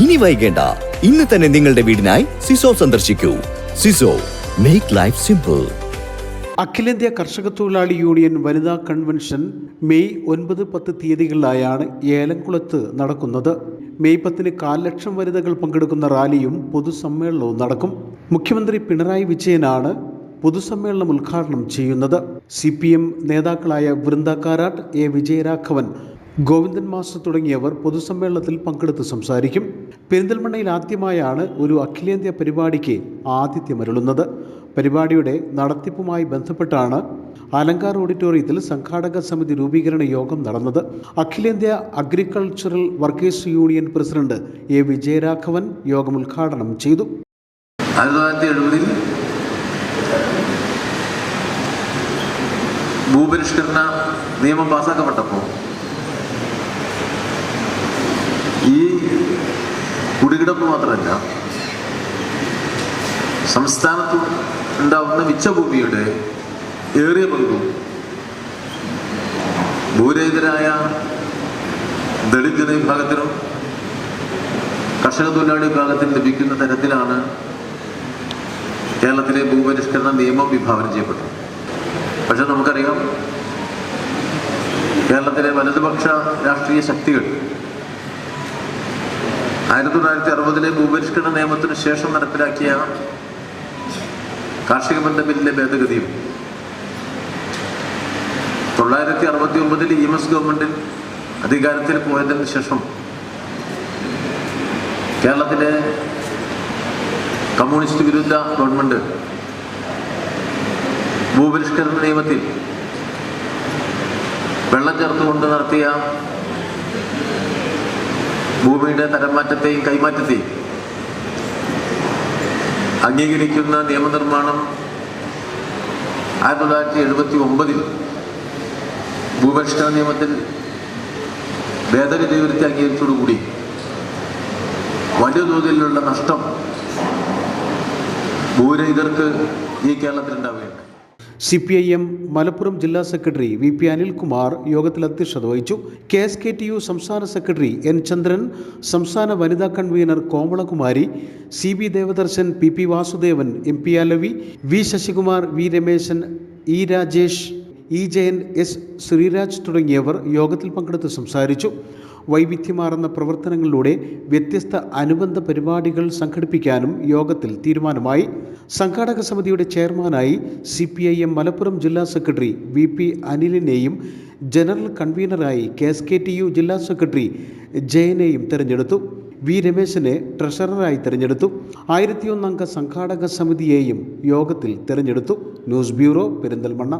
ഇനി വൈകേണ്ട. ഇന്ന് തന്നെ നിങ്ങളുടെ വീടിനായി സിസോ സന്ദർശിക്കൂ. സിസോ മേക്ക് ലൈഫ് സിമ്പിൾ അഖിലേന്ത്യാ കർഷക തൊഴിലാളി യൂണിയൻ വനിതാ കൺവെൻഷൻ മെയ് ഒൻപത് പത്ത് തീയതികളിലായാണ് ഏലംകുളത്ത് നടക്കുന്നത്. മെയ് പത്തിന് കാൽ ലക്ഷം വനിതകൾ പങ്കെടുക്കുന്ന റാലിയും പൊതുസമ്മേളനവും നടക്കും. മുഖ്യമന്ത്രി പിണറായി വിജയനാണ് പൊതുസമ്മേളനം ഉദ്ഘാടനം ചെയ്യുന്നത്. സി പി എം നേതാക്കളായ വൃന്ദ കാരാട്ട് എ വിജയരാഘവൻ ഗോവിന്ദൻ മാസ്റ്റർ തുടങ്ങിയവർ പൊതുസമ്മേളനത്തിൽ പങ്കെടുത്ത് സംസാരിക്കും. പെരിന്തൽമണ്ണയിൽ ആദ്യമായാണ് ഒരു അഖിലേന്ത്യാ പരിപാടിക്ക് ആതിഥ്യമരുളുന്നത്. പരിപാടിയുടെ നടത്തിപ്പുമായി ബന്ധപ്പെട്ടാണ് അലങ്കാർ ഓഡിറ്റോറിയത്തിൽ സംഘാടക സമിതി രൂപീകരണ യോഗം നടന്നത്. അഖിലേന്ത്യാ agricultural workers union president A Vijayaraghavan യോഗം ഉദ്ഘാടനം ചെയ്തു. ആയിരത്തി തൊള്ളായിരത്തി എഴുപതിൽ ഭൂപരിഷ്കരണ നിയമം പാസ്സാക്കപ്പെട്ടപ്പോൾ ഈ കുടികിടപ്പ് മാത്രമല്ല സംസ്ഥാനത്ത് ഉണ്ടാവുന്ന മിച്ചഭൂമിയുടെ ഏറിയ പങ്കും ഭൂരഹിതരായ ദളിത് ജനവിഭാഗത്തിനും കർഷക തൊഴിലാളി വിഭാഗത്തിന് ലഭിക്കുന്ന തരത്തിലാണ് കേരളത്തിലെ ഭൂപരിഷ്കരണ നിയമം വിഭാവനം ചെയ്യപ്പെട്ടത്. പക്ഷെ നമുക്കറിയാം കേരളത്തിലെ വലതുപക്ഷ രാഷ്ട്രീയ ശക്തികൾ ആയിരത്തി തൊള്ളായിരത്തി അറുപതിലെ ഭൂപരിഷ്കരണ നിയമത്തിന് ശേഷം നടപ്പിലാക്കിയ കാർഷിക ബന്ധ ബില്ലിലെ ഭേദഗതിയും തൊള്ളായിരത്തി അറുപത്തി ഒമ്പതിൽ ഇ എം എസ് ഗവൺമെന്റിൽ അധികാരത്തിൽ പോയതിന് ശേഷം കേരളത്തിലെ കമ്മ്യൂണിസ്റ്റ് വിരുദ്ധ ഗവൺമെന്റ് ഭൂപരിഷ്കരണ നിയമത്തിൽ വെള്ളം ചേർത്തുകൊണ്ട് നടത്തിയ ഭൂമിയുടെ തരംമാറ്റത്തെയും കൈമാറ്റത്തെയും അംഗീകരിക്കുന്ന നിയമനിർമ്മാണം ആയിരത്തി തൊള്ളായിരത്തി എഴുപത്തി ഒമ്പതിൽ ഭൂപരിഷ്കരണ നിയമത്തിൽ ഭേദഗതി വരുത്തി അംഗീകരിച്ചതോടുകൂടി വലിയ തോതിലുള്ള നഷ്ടം ഭൂരഹിതർക്ക് ഈ കേരളത്തിലുണ്ടാവുകയുണ്ട് C P I M Malappuram ജില്ലാ സെക്രട്ടറി വി പി അനിൽകുമാർ യോഗത്തിൽ അധ്യക്ഷത വഹിച്ചു. K S K T U സംസ്ഥാന സെക്രട്ടറി എൻ ചന്ദ്രൻ സംസ്ഥാന വനിതാ convener Komalakumari C B Devadarshan P P Vasudevan M P Alavi V Sasikumar V Rameshan E Rajesh E Jayan S Sreeraj തുടങ്ങിയവർ യോഗത്തിൽ പങ്കെടുത്ത് സംസാരിച്ചു. വൈവിധ്യമാർന്ന പ്രവർത്തനങ്ങളിലൂടെ വ്യത്യസ്ത അനുബന്ധ പരിപാടികൾ സംഘടിപ്പിക്കാനും യോഗത്തിൽ തീരുമാനമായി. സംഘാടക സമിതിയുടെ ചെയർമാനായി C P I M Malappuram ജില്ലാ സെക്രട്ടറി വി പി അനിലിനെയും general കൺവീനറായി K S K T U ജില്ലാ സെക്രട്ടറി ജയനെയും തെരഞ്ഞെടുത്തു. വി രമേശനെ ട്രഷററായി തെരഞ്ഞെടുത്തു. ആയിരത്തിയൊന്നംഗ സംഘാടക സമിതിയെയും യോഗത്തിൽ തെരഞ്ഞെടുത്തു. News bureau Perinthalmanna.